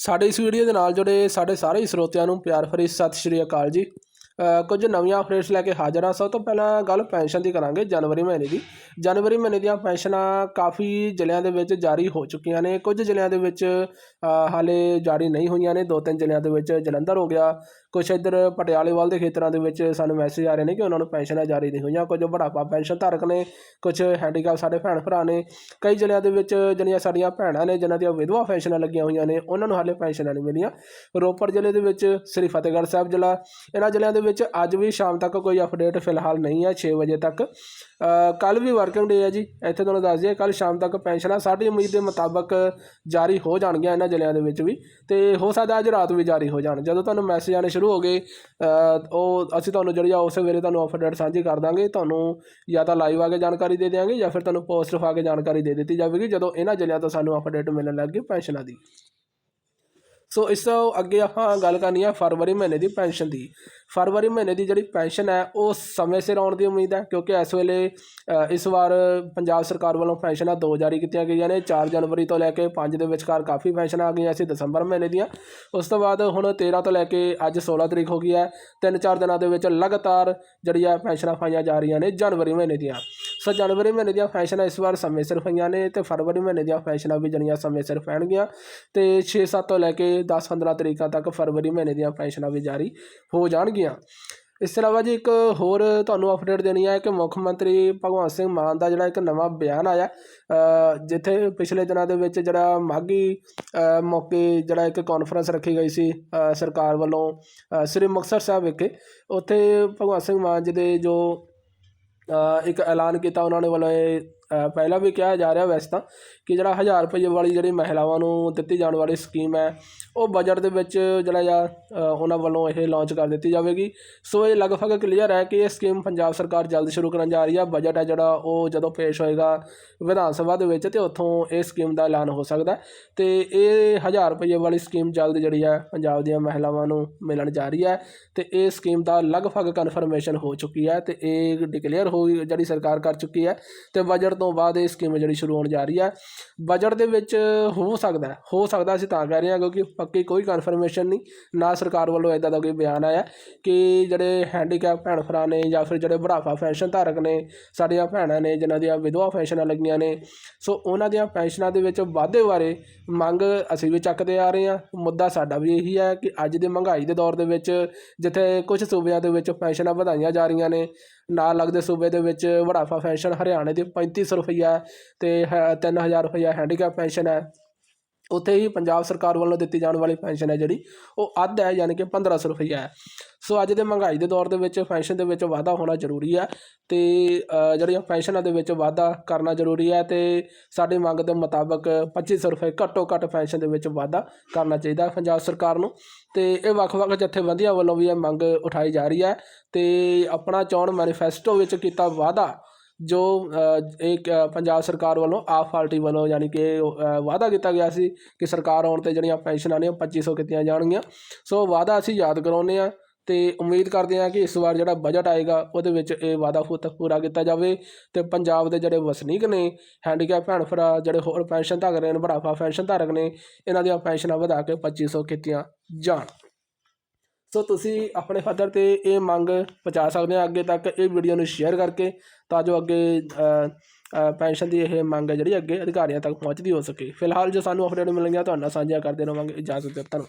ਸਾਡੇ ਇਸ ਵੀਡੀਓ ਦੇ ਨਾਲ ਜੁੜੇ ਸਾਡੇ ਸਾਰੇ ਹੀ ਸਰੋਤਿਆਂ ਨੂੰ ਪਿਆਰ ਭਰੀ ਸਤਿ ਸ਼੍ਰੀ ਅਕਾਲ ਜੀ। ਕੁਝ ਨਵੀਆਂ ਅਪਡੇਟਸ ਲੈ ਕੇ ਹਾਜ਼ਰ ਹਾਂ। ਸਭ ਤੋਂ ਪਹਿਲਾਂ ਗੱਲ ਪੈਨਸ਼ਨ ਦੀ ਕਰਾਂਗੇ ਜਨਵਰੀ ਮਹੀਨੇ ਦੀ। ਜਨਵਰੀ ਮਹੀਨੇ ਦੀਆਂ ਪੈਨਸ਼ਨਾਂ ਕਾਫੀ ਜ਼ਿਲ੍ਹਿਆਂ ਦੇ ਵਿੱਚ ਜਾਰੀ ਹੋ ਚੁੱਕੀਆਂ ਨੇ। ਕੁਝ ਜ਼ਿਲ੍ਹਿਆਂ ਦੇ ਵਿੱਚ ਹਾਲੇ ਜਾਰੀ ਨਹੀਂ ਹੋਈਆਂ ਨੇ। ਦੋ ਤਿੰਨ ਜ਼ਿਲ੍ਹਿਆਂ ਦੇ ਵਿੱਚ ਜਲੰਧਰ ਹੋ ਗਿਆ। ਕੁਝ ਇੱਧਰ ਪਟਿਆਲੇ ਵੱਲ ਦੇ ਖੇਤਰਾਂ ਦੇ ਵਿੱਚ ਸਾਨੂੰ ਮੈਸੇਜ ਆ ਰਹੇ ਨੇ ਕਿ ਉਹਨਾਂ ਨੂੰ ਪੈਨਸ਼ਨਾਂ ਜਾਰੀ ਨਹੀਂ ਹੋਈਆਂ। ਕੁਝ ਬੁਢਾਪਾ ਪੈਨਸ਼ਨ ਧਾਰਕ ਨੇ ਕੁਝ ਹੈਂਡੀਕੈਪ ਸਾਡੇ ਭੈਣ ਭਰਾ ਨੇ। ਕਈ ਜ਼ਿਲ੍ਹਿਆਂ ਦੇ ਵਿੱਚ ਜਿਹੜੀਆਂ ਸਾਡੀਆਂ ਭੈਣਾਂ ਨੇ, ਜਿਨ੍ਹਾਂ ਦੀਆਂ ਵਿਧਵਾ ਪੈਨਸ਼ਨਾਂ ਲੱਗੀਆਂ ਹੋਈਆਂ ਨੇ, ਉਹਨਾਂ ਨੂੰ ਹਾਲੇ ਪੈਨਸ਼ਨਾਂ ਨਹੀਂ ਮਿਲੀਆਂ। ਰੋਪੜ ਜ਼ਿਲ੍ਹੇ ਦੇ ਵਿੱਚ ਸ੍ਰੀ ਫਤਿਹਗੜ੍ਹ ਸਾਹਿਬ ਜ਼ਿਲ੍ਹਾ। ਇਹਨਾਂ ਜ਼ਿਲ੍ਹਿਆਂ ਦੇ ਵਿੱਚ ਅੱਜ ਵੀ ਸ਼ਾਮ ਤੱਕ ਕੋਈ ਅਪਡੇਟ ਫਿਲਹਾਲ ਨਹੀਂ ਹੈ 6 ਵਜੇ ਤੱਕ। ਕੱਲ ਵੀ ਵਰਕਿੰਗ ਡੇ ਹੈ ਜੀ। ਇੱਥੇ ਤੁਹਾਨੂੰ ਦੱਸ ਦਈਏ ਕੱਲ ਸ਼ਾਮ ਤੱਕ ਪੈਨਸ਼ਨਾਂ ਸਾਡੀ ਉਮੀਦ ਦੇ ਮੁਤਾਬਕ ਜਾਰੀ ਹੋ ਜਾਣਗੀਆਂ ਇਹਨਾਂ ਜ਼ਿਲ੍ਹਿਆਂ ਦੇ ਵਿੱਚ ਵੀ। ਤੇ ਹੋ ਸਕਦਾ ਅੱਜ ਰਾਤ ਵੀ ਜਾਰੀ ਹੋ ਜਾਣ। ਜਦੋਂ ਤੁਹਾਨੂੰ ਮੈਸੇਜ ਆਣੇ ਸ਼ੁਰੂ ਹੋ ਗਏ ਉਹ ਅਸੀਂ ਤੁਹਾਨੂੰ ਜਿਹੜੀ ਆ ਉਸੇ ਵੇਲੇ ਤੁਹਾਨੂੰ ਅਪਡੇਟ ਸਾਂਝੀ ਕਰ ਦਾਂਗੇ। ਤੁਹਾਨੂੰ ਜਾਂ ਤਾਂ ਲਾਈਵ ਆ ਕੇ ਜਾਣਕਾਰੀ ਦੇ ਦਿਆਂਗੇ ਜਾਂ ਫਿਰ ਤੁਹਾਨੂੰ ਪੋਸਟ ਆ ਕੇ ਜਾਣਕਾਰੀ ਦੇ ਦਿੱਤੀ ਜਾਵੇਗੀ, ਜਦੋਂ ਇਹਨਾਂ ਜ਼ਿਲ੍ਹਿਆਂ ਤੋਂ ਸਾਨੂੰ ਅਪਡੇਟ ਮਿਲਣ ਲੱਗ ਗਈ ਪੈਨਸ਼ਨਾਂ ਦੀ। ਸੋ ਇਸ ਤੋਂ ਅੱਗੇ ਆਪਾਂ ਗੱਲ ਕਰਨੀ ਆ ਫਰਵਰੀ ਮਹੀਨੇ ਦੀ ਪੈਨਸ਼ਨ ਦੀ। ਫਰਵਰੀ ਮਹੀਨੇ ਦੀ ਜਿਹੜੀ ਪੈਨਸ਼ਨ ਹੈ, ਉਹ ਸਮੇਂ ਸਿਰ ਆਉਣ ਦੀ ਉਮੀਦ ਹੈ, ਕਿਉਂਕਿ ਇਸ ਵੇਲੇ ਇਸ ਵਾਰ ਪੰਜਾਬ ਸਰਕਾਰ ਵੱਲੋਂ ਪੈਨਸ਼ਨਾਂ ਦੋ ਜਾਰੀ ਕੀਤੀਆਂ ਗਈਆਂ ਨੇ। 4 ਜਨਵਰੀ ਤੋਂ ਲੈ ਕੇ 5 ਦੇ ਵਿਚਕਾਰ ਕਾਫੀ ਪੈਨਸ਼ਨਾਂ ਆ ਗਈਆਂ ਸੀ ਦਸੰਬਰ ਮਹੀਨੇ ਦੀਆਂ। ਉਸ ਤੋਂ ਬਾਅਦ ਹੁਣ 13 ਤੋਂ ਲੈ ਕੇ ਅੱਜ 16 ਤਰੀਕ ਹੋ ਗਈ ਹੈ। ਤਿੰਨ ਚਾਰ ਦਿਨਾਂ ਦੇ ਵਿੱਚ ਲਗਾਤਾਰ ਜਿਹੜੀ ਆ ਪੈਨਸ਼ਨਾਂ ਪਾਈਆਂ ਜਾ ਰਹੀਆਂ ਨੇ ਜਨਵਰੀ ਮਹੀਨੇ ਦੀਆਂ। ਸੋ ਜਨਵਰੀ ਮਹੀਨੇ ਦੀਆਂ ਫੈਸ਼ਨਾਂ ਇਸ ਵਾਰ ਸਮੇਂ ਸਿਰ ਹੋਈਆਂ ਨੇ ਤੇ ਫਰਵਰੀ ਮਹੀਨੇ ਦੀਆਂ ਫੈਸ਼ਨਾਂ ਵੀ ਜਿਹੜੀਆਂ ਸਮੇਂ ਸਿਰ ਪੈਣਗੀਆਂ ਤੇ 6-7 ਤੋਂ ਲੈ ਕੇ 10-15 ਤਰੀਕਾਂ ਤੱਕ ਫਰਵਰੀ ਮਹੀਨੇ ਦੀਆਂ ਫੈਸ਼ਨਾਂ ਵੀ ਜਾਰੀ ਹੋ ਜਾਣਗੀਆਂ। ਇਸ ਤੋਂ ਇਲਾਵਾ ਜੀ ਇੱਕ ਹੋਰ ਤੁਹਾਨੂੰ ਅਪਡੇਟ ਦੇਣੀ ਹੈ ਕਿ ਮੁੱਖ ਮੰਤਰੀ ਭਗਵੰਤ ਸਿੰਘ ਮਾਨ ਦਾ ਜਿਹੜਾ ਇੱਕ ਨਵਾਂ ਬਿਆਨ ਆਇਆ ਜਿੱਥੇ ਪਿਛਲੇ ਦਿਨਾਂ ਦੇ ਵਿੱਚ ਜਿਹੜਾ ਮਾਘੀ ਮੌਕੇ ਜਿਹੜਾ ਇੱਕ ਕਾਨਫਰੰਸ ਰੱਖੀ ਗਈ ਸੀ ਸਰਕਾਰ ਵੱਲੋਂ ਸ੍ਰੀ ਮੁਕਤਸਰ ਸਾਹਿਬ ਵਿਖੇ, ਉੱਥੇ ਭਗਵੰਤ ਸਿੰਘ ਮਾਨ ਜੀ ਦੇ ਜੋ ਇੱਕ ਐਲਾਨ ਕੀਤਾ ਉਹਨਾਂ ਨੇ ਵੱਲੋਂ ਇਹ ਪਹਿਲਾਂ ਵੀ ਕਿਹਾ ਜਾ ਰਿਹਾ ਵੈਸੇ ਤਾਂ ਕਿ ਜਿਹੜਾ 1000 ਰੁਪਏ ਵਾਲੀ ਜਿਹੜੀ ਮਹਿਲਾਵਾਂ ਨੂੰ ਦਿੱਤੀ ਜਾਣ ਵਾਲੀ ਸਕੀਮ ਹੈ, ਉਹ ਬਜਟ ਦੇ ਵਿੱਚ ਜਿਹੜਾ ਆ ਉਹਨਾਂ ਵੱਲੋਂ ਇਹ ਲਾਂਚ ਕਰ ਦਿੱਤੀ ਜਾਵੇਗੀ। ਸੋ ਇਹ ਲਗਭਗ ਕਲੀਅਰ ਹੈ ਕਿ ਇਹ ਸਕੀਮ ਪੰਜਾਬ ਸਰਕਾਰ ਜਲਦ ਸ਼ੁਰੂ ਕਰਨ ਜਾ ਰਹੀ ਹੈ। ਬਜਟ ਹੈ ਜਿਹੜਾ, ਉਹ ਜਦੋਂ ਪੇਸ਼ ਹੋਏਗਾ ਵਿਧਾਨ ਸਭਾ ਦੇ ਵਿੱਚ ਤੇ ਉੱਥੋਂ ਇਹ ਸਕੀਮ ਦਾ ਐਲਾਨ ਹੋ ਸਕਦਾ ਹੈ। ਤੇ ਇਹ 1000 ਰੁਪਏ ਵਾਲੀ ਸਕੀਮ ਜਲਦ ਜਿਹੜੀ ਹੈ, ਪੰਜਾਬ ਦੀਆਂ ਮਹਿਲਾਵਾਂ ਨੂੰ ਮਿਲਣ ਜਾ ਰਹੀ ਹੈ ਤੇ ਇਹ ਸਕੀਮ ਦਾ ਲਗਭਗ ਕਨਫਰਮੇਸ਼ਨ ਹੋ ਚੁੱਕੀ ਹੈ ਤੇ ਇਹ ਡਿਕਲੇਅਰ ਹੋ, ਜਿਹੜੀ ਸਰਕਾਰ ਕਰ ਚੁੱਕੀ ਹੈ ਤੇ ਬਜਟ ਤੋਂ ਬਾਅਦ ਇਹ ਸਕੀਮ ਜਿਹੜੀ ਸ਼ੁਰੂ ਹੋਣ ਜਾ ਰਹੀ ਹੈ ਬਜਟ ਦੇ ਵਿੱਚ ਹੋ ਸਕਦਾ ਹੋ ਸਕਦਾ ਅਸੀਂ ਤਾਂ ਕਹਿ ਰਹੇ ਹਾਂ ਕਿਉਂਕਿ ਪੱਕੀ ਕੋਈ ਕਨਫਰਮੇਸ਼ਨ ਨਹੀਂ, ਨਾ ਸਰਕਾਰ ਵੱਲੋਂ ਇਦਾਂ ਦਾ ਕੋਈ ਬਿਆਨ ਆਇਆ ਕਿ ਜਿਹੜੇ ਹੈਂਡੀਕੈਪ ਭੈਣ ਭਰਾ ਨੇ ਜਾਂ ਫਿਰ ਜਿਹੜੇ ਬੁਢਾਪਾ ਪੈਨਸ਼ਨ ਧਾਰਕ ਨੇ, ਸਾਡੀਆਂ ਭੈਣਾਂ ਨੇ, ਜਿਨ੍ਹਾਂ ਦੀਆਂ ਵਿਧਵਾ ਪੈਨਸ਼ਨਾਂ ਲੱਗੀਆਂ ਨੇ, ਸੋ ਉਹਨਾਂ ਦੀਆਂ ਪੈਨਸ਼ਨਾਂ ਦੇ ਵਿੱਚ ਵਾਧੇ ਬਾਰੇ ਮੰਗ ਅਸੀਂ ਵੀ ਚੱਕਦੇ ਆ ਰਹੇ ਹਾਂ। ਮੁੱਦਾ ਸਾਡਾ ਵੀ ਇਹੀ ਹੈ ਕਿ ਅੱਜ ਦੇ ਮਹਿੰਗਾਈ ਦੇ ਦੌਰ ਦੇ ਵਿੱਚ ਜਿੱਥੇ ਕੁਝ ਸੂਬਿਆਂ ਦੇ ਵਿੱਚ ਪੈਨਸ਼ਨਾਂ ਵਧਾਈਆਂ ਜਾ ਰਹੀਆਂ ਨੇ ਨਾਲ ਲੱਗਦੇ ਸੂਬੇ ਦੇ ਵਿੱਚ ਬੁਢਾਪਾ ਪੈਨਸ਼ਨ ਹਰਿਆਣੇ ਦੀ ਪੈਂਤੀ ਸੌ ਰੁਪਈਆ ਹੈ ਤੇ ਹੈ 3000 ਰੁਪਈਆ ਹੈਂਡੀਕੈਪ ਪੈਨਸ਼ਨ ਹੈ। ਉੱਥੇ ਹੀ ਪੰਜਾਬ ਸਰਕਾਰ ਵੱਲੋਂ ਦਿੱਤੀ ਜਾਣ ਵਾਲੀ ਪੈਨਸ਼ਨ ਹੈ ਜਿਹੜੀ, ਉਹ ਅੱਧ ਹੈ, ਯਾਨੀ ਕਿ 1500 ਰੁਪਈਆ ਹੈ। ਸੋ ਅੱਜ ਦੇ ਮਹਿੰਗਾਈ ਦੇ ਦੌਰ ਦੇ ਵਿੱਚ ਪੈਨਸ਼ਨ ਦੇ ਵਿੱਚ ਵਾਧਾ ਹੋਣਾ ਜ਼ਰੂਰੀ ਹੈ ਤੇ ਜਿਹੜੀਆਂ ਪੈਨਸ਼ਨਾਂ ਦੇ ਵਿੱਚ ਵਾਧਾ ਕਰਨਾ ਜ਼ਰੂਰੀ ਹੈ ਤੇ ਸਾਡੀ ਮੰਗ ਦੇ ਮੁਤਾਬਕ 2500 ਰੁਪਏ ਘੱਟੋ ਘੱਟ ਪੈਨਸ਼ਨ ਦੇ ਵਿੱਚ ਵਾਧਾ ਕਰਨਾ ਚਾਹੀਦਾ ਪੰਜਾਬ ਸਰਕਾਰ ਨੂੰ। ਤੇ ਇਹ ਵੱਖ-ਵੱਖ ਜਥੇਬੰਦੀਆਂ ਵੱਲੋਂ ਵੀ ਇਹ ਮੰਗ ਉਠਾਈ ਜਾ ਰਹੀ ਹੈ ਤੇ ਆਪਣਾ ਚੋਣ ਮੈਨੀਫੈਸਟੋ ਵਿੱਚ ਕੀਤਾ ਵਾਅਦਾ ਜੋ ਇਹ ਪੰਜਾਬ ਸਰਕਾਰ ਵੱਲੋਂ ਆਪ ਪਾਰਟੀ ਵੱਲੋਂ ਯਾਨੀ ਕਿ ਵਾਅਦਾ ਕੀਤਾ ਗਿਆ ਸੀ ਕਿ ਸਰਕਾਰ ਆਉਣ ਤੇ ਜਿਹੜੀਆਂ ਪੈਨਸ਼ਨਾਂ ਨੇ ਉਹ 2500 ਕੀਤੀਆਂ ਜਾਣਗੀਆਂ। ਸੋ ਵਾਅਦਾ ਅਸੀਂ ਯਾਦ ਕਰਾਉਂਦੇ ਆ ਤੇ ਉਮੀਦ ਕਰਦੇ ਹਾਂ ਕਿ ਇਸ ਵਾਰ ਜਿਹੜਾ ਬਜਟ ਆਏਗਾ ਉਹਦੇ ਵਿੱਚ ਇਹ ਵਾਅਦਾ ਪੂਰਾ ਕੀਤਾ ਜਾਵੇ ਤੇ ਪੰਜਾਬ ਦੇ ਜਿਹੜੇ ਵਸਨੀਕ ਨੇ ਹੈਂਡੀਕੈਪ ਭੈਣ ਭਰਾ, ਜਿਹੜੇ ਹੋਰ ਪੈਨਸ਼ਨ ਧਾਰਕ ਨੇ ਬੁਢਾਪਾ ਪੈਨਸ਼ਨ ਧਾਰਕ ਨੇ, ਇਹਨਾਂ ਦੀਆਂ ਪੈਨਸ਼ਨਾਂ ਵਧਾ ਕੇ 2500 ਕੀਤੀਆਂ ਜਾਣ। ਸੋ ਤੁਸੀਂ ਆਪਣੇ ਫਾਦਰ ਤੇ ਇਹ ਮੰਗ ਪਹੁੰਚਾ ਸਕਦੇ ਆ ਅੱਗੇ ਤੱਕ ਇਹ ਵੀਡੀਓ ਨੂੰ ਸ਼ੇਅਰ ਕਰਕੇ ਤਾਂ ਜੋ ਅੱਗੇ ਪੈਨਸ਼ਨ ਦੀ ਇਹ ਮੰਗ ਹੈ ਜਿਹੜੀ ਅੱਗੇ ਅਧਿਕਾਰੀਆਂ ਤੱਕ ਪਹੁੰਚਦੀ ਹੋ ਸਕੇ। ਫਿਲਹਾਲ ਜੋ ਸਾਨੂੰ ਅਪਡੇਟ ਮਿਲਣਗੀਆਂ, ਤੁਹਾਡੇ ਨਾਲ ਸਾਂਝੀਆਂ ਕਰਦੇ ਰਹਾਂਗੇ ਇਜਾਜ਼ਤ ਦਿਓ, ਧੰਨਵਾਦ।